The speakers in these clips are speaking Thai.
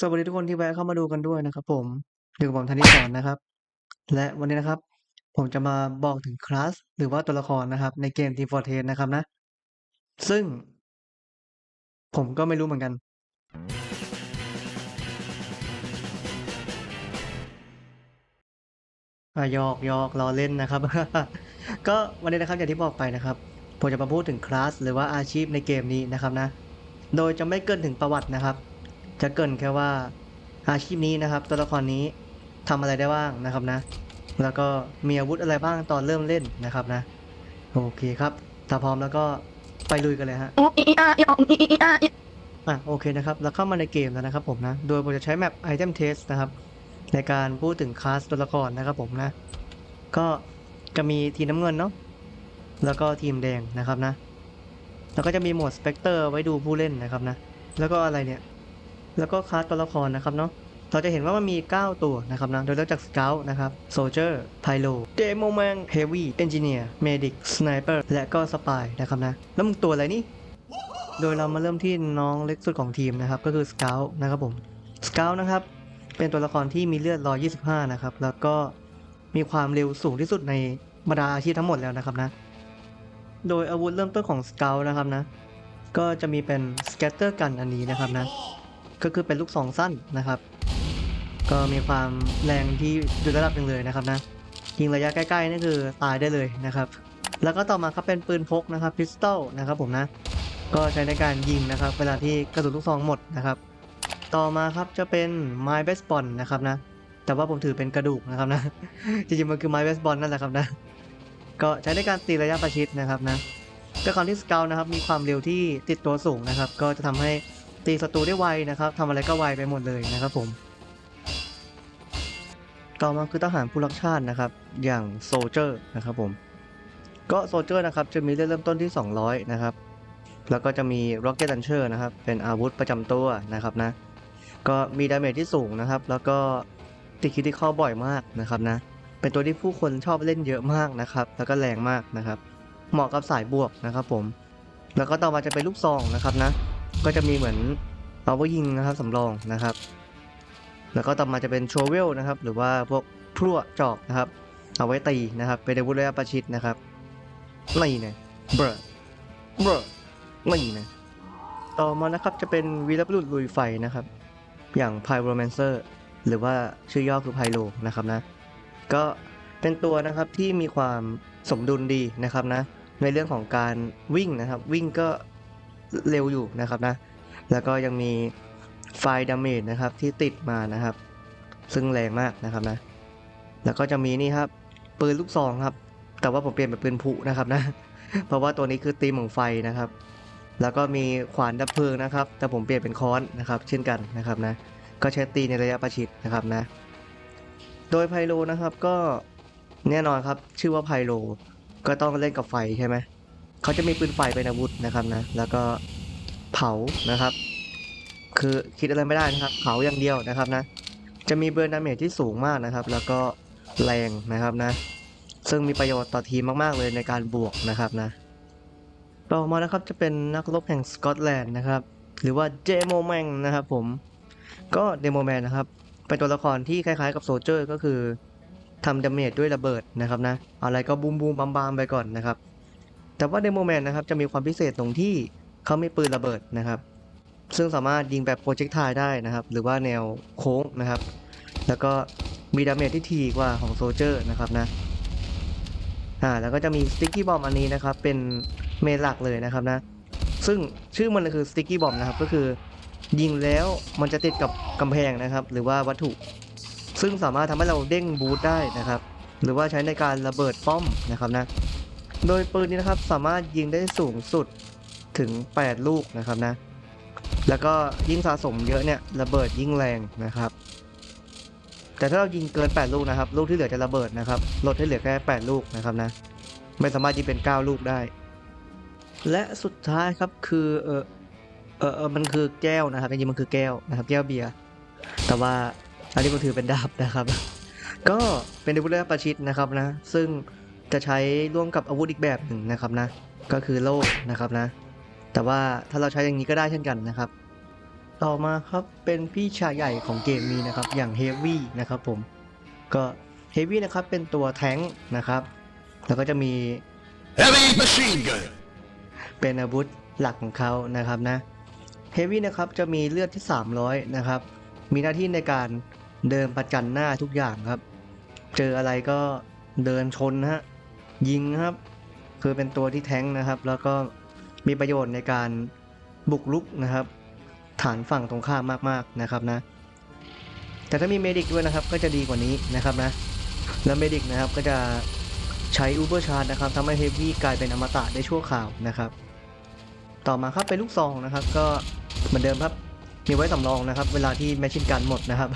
สวัสดีทุกคนที่แวะเข้ามาดูกันด้วยนะครับผมอยู่กับผมธนิสรนนะครับ และวันนี้นะครับ ผมจะมาบอกถึงคลาสหรือว่าตัวละครนะครับ ในเกม Team Fortress นะครับนะ ซึ่ง ผมก็ไม่รู้เหมือนกันอยอกยอกล้อเล่นนะครับ ก็วันนี้นะครับอย่างที่บอกไปนะครับ ผมจะมาพูดถึงคลาสหรือว่าอาชีพในเกมนี้นะครับนะ โดยจะไม่เกินถึงประวัตินะครับ จะเกินแค่ว่าอาชีพนี้นะครับ ตัวละครนี้ทำอะไรได้บ้างนะครับนะ แล้วก็มีอาวุธอะไรบ้างตอนเริ่มเล่นนะครับนะ โอเคครับถ้าพร้อมแล้วก็ไปลุยกันเลยฮะอะโอเคนะครับแล้วเข้ามาในเกมแล้วนะครับผมนะ โดยผมจะใช้แมป Item Test นะครับ ในการพูดถึงคลาสตัวละครนะครับผมนะ ก็จะมีทีมน้ำเงินเนาะแล้วก็ทีมแดงนะครับนะ แล้วก็จะมีโหมดสเปกเตอร์ไว้ดูผู้เล่นนะครับนะ แล้วก็อะไรเนี่ย แล้วก็คลาสตัวละครนะครับเนาะเราจะเห็นว่ามันมี 9 ตัวนะครับนะ โดยเริ่มจาก Scout นะครับ Soldier Pyro Demo Man Heavy Engineer Medic Sniper และก็ Spy นะครับนะ แล้วมึงตัวอะไรนี่ โดยเรามาเริ่มที่น้องเล็กสุดของทีมนะครับ ก็คือ Scout นะครับผม Scout นะครับ เป็นตัวละครที่มีเลือด 125 นะครับ แล้วก็มีความเร็วสูงที่สุดในบรรดาอาชีพทั้งหมดแล้วนะครับนะ โดยอาวุธเริ่มต้นของ Scout นะครับนะ ก็จะมีเป็น Scatter Gun อันนี้นะครับนะ ก็คือเป็นลูกซองสั้นนะครับ ก็มีความแรงที่อยู่ระดับหนึ่งเลยนะครับนะยิงระยะใกล้ๆนี่คือตายได้เลยนะครับ แล้วก็ต่อมาครับเป็นปืนพกนะครับพิสตอลนะครับผมนะก็ใช้ในการยิงนะครับ เวลาที่กระสุนลูกซองหมดนะครับ ต่อมาครับจะเป็นไม้เบสบอลนะครับนะแต่ว่าผมถือเป็นกระดูกนะครับนะจริงๆมันคือไม้เบสบอลนั่นแหละครับนะก็ใช้ในการตีระยะประชิดนะครับนะด้วยความที่สเกลนะครับมีความเร็วที่ติดตัวสูงนะครับ ก็จะทำให้ ตีศัตรูได้ไวนะครับทำอะไรก็ไวไปหมดเลยนะครับผม ต่อมาคือทหารผู้รักชาตินะครับ อย่างโซเจอร์นะครับผมก็โซเจอร์นะครับจะมีเลือดเริ่มต้นที่ 200 นะครับ แล้วก็จะมี Rocket Launcher นะครับ เป็นอาวุธประจำตัวนะครับนะ ก็มีดาเมจที่สูงนะครับ แล้วก็ติดคิดที่เข้าบ่อยมากนะครับนะ เป็นตัวที่ผู้คนชอบเล่นเยอะมากนะครับ แล้วก็แรงมากนะครับ เหมาะกับสายบวกนะครับผม แล้วก็ต่อมาจะเป็นลูกซองนะครับนะ ก็จะมีเหมือนเอาไว้ยิงนะครับสำรองนะครับ แล้วก็ต่อมาจะเป็นโชเวลนะครับ หรือว่าพวกพลั่วจอบนะครับ เอาไว้ตีนะครับ เป็นอาวุธระยะประชิดนะครับนี่นี่ยเบรเบรนี่นะต่อมานะครับจะเป็นวีรบุรุษลุยไฟนะครับ อย่าง Pyromancer หรือว่าชื่อย่อคือ Pyro นะครับนะ ก็เป็นตัวนะครับที่มีความสมดุลดีนะครับนะในเรื่องของการวิ่งนะครับ วิ่งก็ เร็วอยู่นะครับนะ แล้วก็ยังมีไฟดาเมจนะครับที่ติดมานะครับ ซึ่งแรงมากนะครับนะ แล้วก็จะมีนี่ครับปืนลูกซองครับ แต่ว่าผมเปลี่ยนเป็นปืนผุนะครับนะ เพราะว่าตัวนี้คือตีมของไฟนะครับ แล้วก็มีขวานดับเพลิงนะครับ แต่ผมเปลี่ยนเป็นค้อนนะครับ เช่นกันนะครับนะ ก็ใช้ตีในระยะประชิดนะครับนะ โดยไพโลนะครับก็แน่นอนครับ ชื่อว่าไพโลก็ต้องเล่นกับไฟใช่ไหม เขาจะมีปืนไฟเป็นอาวุธนะครับนะ แล้วก็เผานะครับ คือคิดอะไรไม่ได้นะครับ เผาอย่างเดียวนะครับนะ จะมีเบิร์นดาเมจที่สูงมากนะครับ แล้วก็แรงนะครับนะ ซึ่งมีประโยชน์ต่อทีมมาก ๆ เลยในการบวกนะครับนะ ต่อมานะครับจะเป็นนักรบแห่งสกอตแลนด์นะครับ หรือว่าเจโมแมงนะครับผม ก็เดโมแมนนะครับ เป็นตัวละครที่คล้ายๆ กับโซเจอร์ก็คือทำดาเมจด้วยระเบิดนะครับนะ อะไรก็บูมบูมบามบามไปก่อนนะครับ แต่ว่าเดโมแมนนะครับจะมีความพิเศษตรงที่เขามีปืนระเบิดนะครับ ซึ่งสามารถยิงแบบโปรเจกต์ไทได้นะครับ หรือว่าแนวโค้งนะครับ แล้วก็มีดาเมจที่ทีกว่าของโซเจอร์นะครับนะอ่าแล้วก็จะมีสติ๊กกี้บอมอันนี้นะครับ เป็นเมนหลักเลยนะครับนะ ซึ่งชื่อมันคือสติ๊กกี้บอมนะครับ ก็คือ ยิงแล้วมันจะติดกับกำแพงนะครับ หรือว่าวัตถุ ซึ่งสามารถทำให้เราเด้งบูทได้นะครับ หรือว่าใช้ในการระเบิดป้อมนะครับนะ โดยปืนนี้นะครับสามารถยิงได้สูงสุดถึง 8 ลูกนะครับนะ แล้วก็ยิ่งสะสมเยอะเนี่ยระเบิดยิ่งแรงนะครับ แต่ถ้าเรายิงเกิน 8 ลูกนะครับ ลูกที่เหลือจะระเบิดนะครับ ลดให้เหลือแค่ 8 ลูกนะครับนะ ไม่สามารถยิงเป็น 9 ลูกได้ และสุดท้ายครับคือเออเออเออมันคือแก้วนะครับจริงๆมันคือแก้วนะครับ แก้วเบียร์ แต่ว่าอันนี้ผมถือเป็นดาบนะครับ ก็เป็นอาวุธระยะประชิดนะครับนะ ซึ่ง จะใช้ร่วมกับอาวุธอีกแบบหนึ่งนะครับนะ ก็คือโล่นะครับนะ แต่ว่าถ้าเราใช้อย่างนี้ก็ได้เช่นกันนะครับ ต่อมาครับเป็นพี่ชายใหญ่ของเกมนี้นะครับ อย่างเฮฟวี่นะครับผม ก็เฮฟวี่นะครับเป็นตัวแท้งค์นะครับ แล้วก็จะมี Heavy machine gun. เป็นอาวุธหลักของเขานะครับนะเฮฟวี่นะครับจะมีเลือดที่ 300 นะครับ มีหน้าที่ในการเดินประจันหน้าทุกอย่างครับ เจออะไรก็เดินชนนะฮะ ยิงครับ คือเป็นตัวที่แท้งนะครับ แล้วก็มีประโยชน์ในการบุกรุกนะครับ ฐานฝั่งตรงข้ามมากๆนะครับนะ แต่ถ้ามีเมดิกด้วยนะครับก็จะดีกว่านี้นะครับนะ แล้วเมดิกนะครับก็จะใช้อูเบอร์ชาร์จนะครับทำให้เฮฟวี่กลายเป็นอมตะได้ชั่วคราวนะครับ ต่อมาครับเป็นลูกซองนะครับ ก็เหมือนเดิมครับมีไว้สำรองนะครับ เวลาที่แมชชินกันหมดนะครับ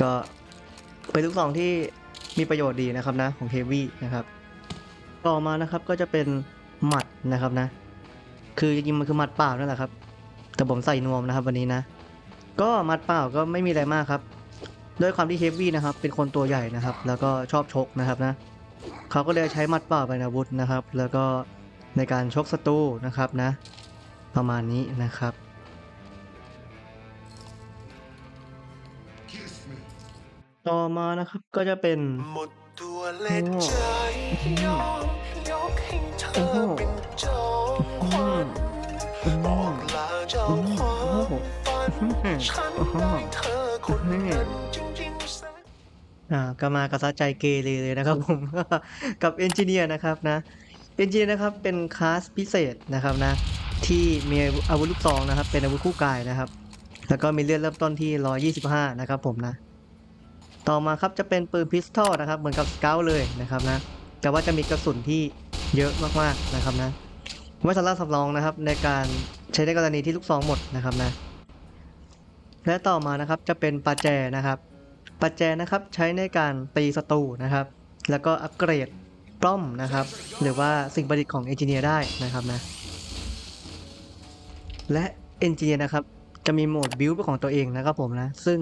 ก็เป็นลูกซองที่ มีประโยชน์ดีนะครับนะของเฮฟวี่นะครับ ต่อมานะครับก็จะเป็นหมัดนะครับนะ คือจริงๆมันคือหมัดเปล่านั่นแหละครับ แต่ผมใส่นวมนะครับวันนี้นะ ก็หมัดเปล่าก็ไม่มีอะไรมากครับ ด้วยความที่เฮฟวี่นะครับเป็นคนตัวใหญ่นะครับ แล้วก็ชอบชกนะครับนะเขาก็เลยใช้หมัดเปล่าเป็นอาวุธนะครับ แล้วก็ในการชกศัตรูนะครับนะ ประมาณนี้นะครับ ต่อมานะครับก็จะเป็น หมดตัวเล็กใจยอมยกให้เธอเป็นเจ้าขวัญบอกลาเจ้าความฝันฉันได้เธอคนนั้นจริงๆแสน อ่าก็มากระซะใจเกเรเลยนะครับผม กับเอนจิเนียร์นะครับนะเอนจิเนียร์นะครับเป็นคลาสพิเศษนะครับนะ ที่มีอาวุธลูกซองนะครับ เป็นอาวุธคู่กายนะครับ แล้วก็มีเลือดเริ่มต้นที่ 125 นะครับผมนะ ต่อมาครับจะเป็นปืนพิสตอลนะครับ เหมือนกับสเกลเลยนะครับนะแต่ว่าจะมีกระสุนที่เยอะมากๆนะครับนะไว้สำหรับสำรองนะครับ ในการใช้ในกรณีที่ลูกซองหมดนะครับนะและต่อมานะครับจะเป็นปาแจนะครับปัจแจนะครับใช้ในการตีศัตรูนะครับ แล้วก็อัปเกรดป้อมนะครับ หรือว่าสิ่งประดิษฐ์ของเอนจิเนียร์ได้นะครับนะและเอนจิเนียร์นะครับจะมีโหมดบิวเป็นของตัวเองนะครับผมนะ ซึ่ง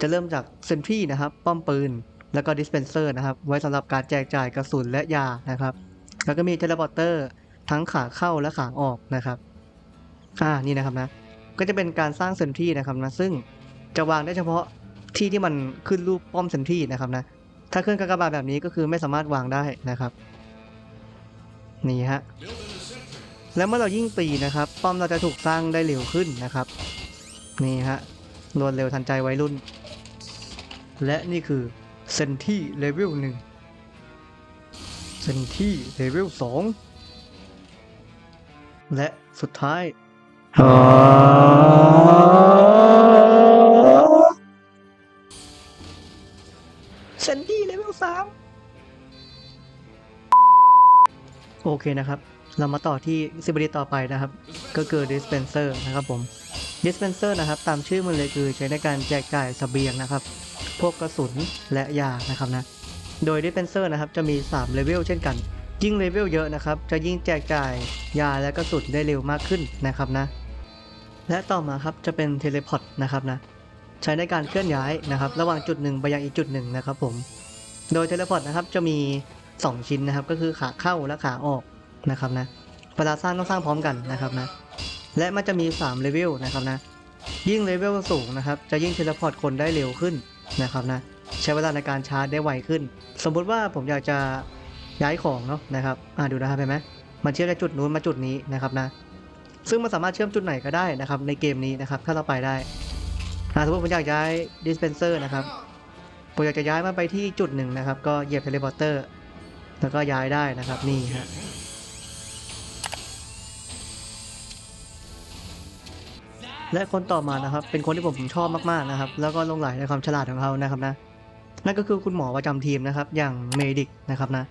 จะเริ่มจากเซนทรีนะครับป้อมปืน แล้วก็ดิสเพนเซอร์นะครับ ไว้สำหรับการแจกจ่ายกระสุนและยานะครับ แล้วก็มีเทเลพอร์เตอร์ทั้งขาเข้าและขาออกนะครับอ่านี่นะครับนะก็จะเป็นการสร้างเซนทรีนะครับนะซึ่งจะวางได้เฉพาะที่ที่มันขึ้นรูปป้อมเซนทรีนะครับนะถ้าขึ้นกากบาทแบบนี้ก็คือไม่สามารถวางได้นะครับนี่ฮะแล้วเมื่อเรายิ่งตีนะครับ ป้อมเราจะถูกสร้างได้เร็วขึ้นนะครับ นี่ฮะรวดเร็วทันใจวัยรุ่น และนี่คือเซนที่เลเวลหนึ่งเซนที่เลเวลสองและสุดท้ายเซนดี้เลเวลสามโอเคนะครับ เรามาต่อที่ซิบริต่อไปนะครับ ก็คือ dispenser นะครับผม dispenser นะครับ ตามชื่อมันเลยคือใช้ในการแจกจ่ายเสบียงนะครับ พวกกระสุนและยานะครับนะ โดย dispenser นะครับจะมี3เลเวลเช่นกัน ยิ่งเลเวลเยอะนะครับ จะยิ่งแจกจ่ายยาและกระสุนได้เร็วมากขึ้นนะครับนะ และต่อมาครับจะเป็นเทเลพอร์ตนะครับนะ ใช้ในการเคลื่อนย้ายนะครับ ระหว่างจุดหนึ่งไปยังอีกจุดหนึ่งนะครับผม โดยเทเลพอร์ตนะครับจะมี 2 ชิ้นนะครับ ก็คือขาเข้าและขาออกนะครับนะเวลาสร้างต้องสร้างพร้อมกันนะครับนะ และมันจะมี3เลเวลนะครับนะยิ่งเลเวลสูงนะครับ จะยิ่งเทเลพอร์ตคนได้เร็วขึ้น นะครับนะใช้เวลาในการชาร์จได้ไวขึ้น สมมุติว่าผมอยากจะย้ายของเนาะนะครับอ่าดูนะครับเห็นไหมมันเชื่อมจากจุดนู้นมาจุดนี้นะครับนะซึ่งมันสามารถเชื่อมจุดไหนก็ได้นะครับในเกมนี้นะครับถ้าเราไปได้สมมติผมอยากย้าย dispenser นะครับผมอยากจะย้ายมันไปที่จุดหนึ่งนะครับ ก็เหยียบเทเลพอร์เตอร์แล้วก็ย้ายได้นะครับนี่ฮะ และคนต่อมานะครับ เป็นคนที่ผมชอบมากๆนะครับ แล้วก็ลงไหลในความฉลาดของเขานะครับนะ นั่นก็คือคุณหมอประจำทีมนะครับ อย่างเมดิกนะครับนะ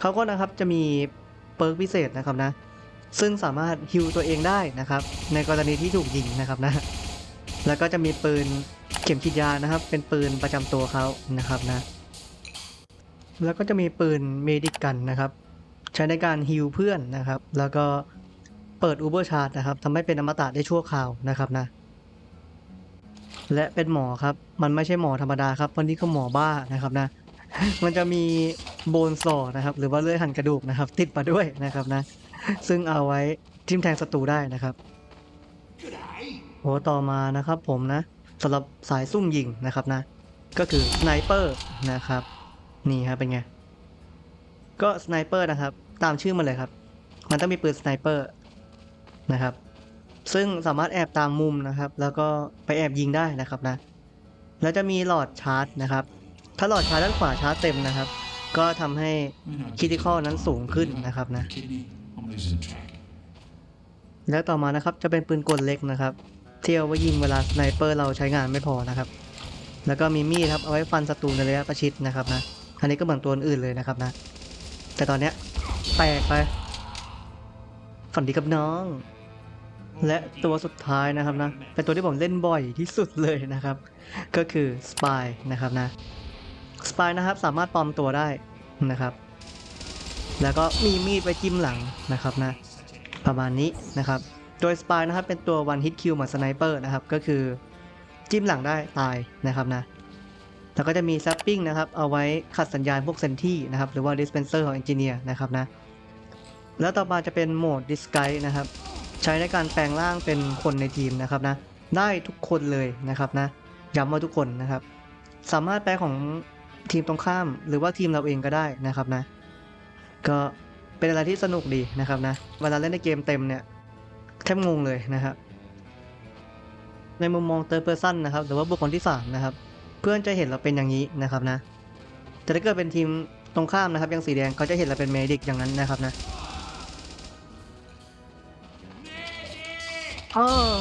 เขาก็นะครับจะมีเปิร์กพิเศษนะครับนะ ซึ่งสามารถฮิวตัวเองได้นะครับ ในกรณีที่ถูกยิงนะครับนะ แล้วก็จะมีปืนเข็มฉีดยานะครับ เป็นปืนประจำตัวเขานะครับนะ แล้วก็จะมีปืนเมดิกกันนะครับ ใช้ในการฮิลเพื่อนนะครับ แล้วก็ เปิดอูเบอร์ชาร์นะครับทำให้เป็นอมตะได้ชั่วคราวนะครับนะ และเป็นหมอครับ มันไม่ใช่หมอธรรมดาครับวันนี้ก็หมอบ้านะครับนะ มันจะมีโบนซอนะครับ หรือว่าเลื่อยหั่นกระดูกนะครับ ติดมาด้วยนะครับนะ ซึ่งเอาไว้ทิ่มแทงศัตรูได้นะครับโหต่อมานะครับ ผมนะสำหรับสายซุ่มยิงนะครับนะ ก็คือสไนเปอร์นะครับ นี่ครับเป็นไง ก็สไนเปอร์นะครับ ตามชื่อมันเลยครับ มันต้องมีปืนสไนเปอร์ นะครับ ซึ่งสามารถแอบตามมุมนะครับ แล้วก็ไปแอบยิงได้นะครับนะ แล้วจะมีหลอดชาร์จนะครับ ถ้าหลอดชาร์จด้านขวาชาร์จเต็มนะครับ ก็ทำให้คิติคอลนั้นสูงขึ้นนะครับนะ Kidney, I'm losing track. แล้วต่อมานะครับจะเป็นปืนกลเล็กนะครับที่เอาไว้ยิงเวลาสไนเปอร์เราใช้งานไม่พอนะครับ แล้วก็มีมีดครับเอาไว้ฟันศัตรูในระยะประชิดนะครับนะ อันนี้ก็เหมือนตัวอื่นเลยนะครับนะ แต่ตอนเนี้ยแตกไป ฝันดีกับน้อง และตัวสุดท้ายนะครับนะเป็นตัวที่ผมเล่นบ่อยที่สุดเลยนะครับ ก็คือสปายนะครับนะสปายนะครับสามารถปลอมตัวได้นะครับ แล้วก็มีมีดไว้จิ้มหลังนะครับนะ ประมาณนี้นะครับ โดยสปายนะครับเป็นตัว one hit kill เหมือนสไนเปอร์นะครับ ก็คือจิ้มหลังได้ตายนะครับนะแล้วก็จะมี zapping นะครับ เอาไว้ขัดสัญญาณพวกเซนที่นะครับ หรือว่า dispenser ของ engineer นะครับนะ แล้วต่อมาจะเป็นโหมด disguise นะครับ ใช้ในการแปลงร่างเป็นคนในทีมนะครับนะ ได้ทุกคนเลยนะครับนะ ย้ำว่าทุกคนนะครับ สามารถแปลของทีมตรงข้าม หรือว่าทีมเราเองก็ได้นะครับนะ ก็เป็นอะไรที่สนุกดีนะครับนะ เวลาเล่นในเกมเต็มเนี่ยแทบงงเลยนะครับ ในมุมมอง third person นนะครับ หรือว่าบุคคลที่สามนะครับ เพื่อนจะเห็นเราเป็นอย่างนี้นะครับนะ แต่ถ้าเกิดเป็นทีมตรงข้ามนะครับย่างสีแดงเขาจะเห็นเราเป็นเมดิกอย่างนั้นนะครับนะ เออ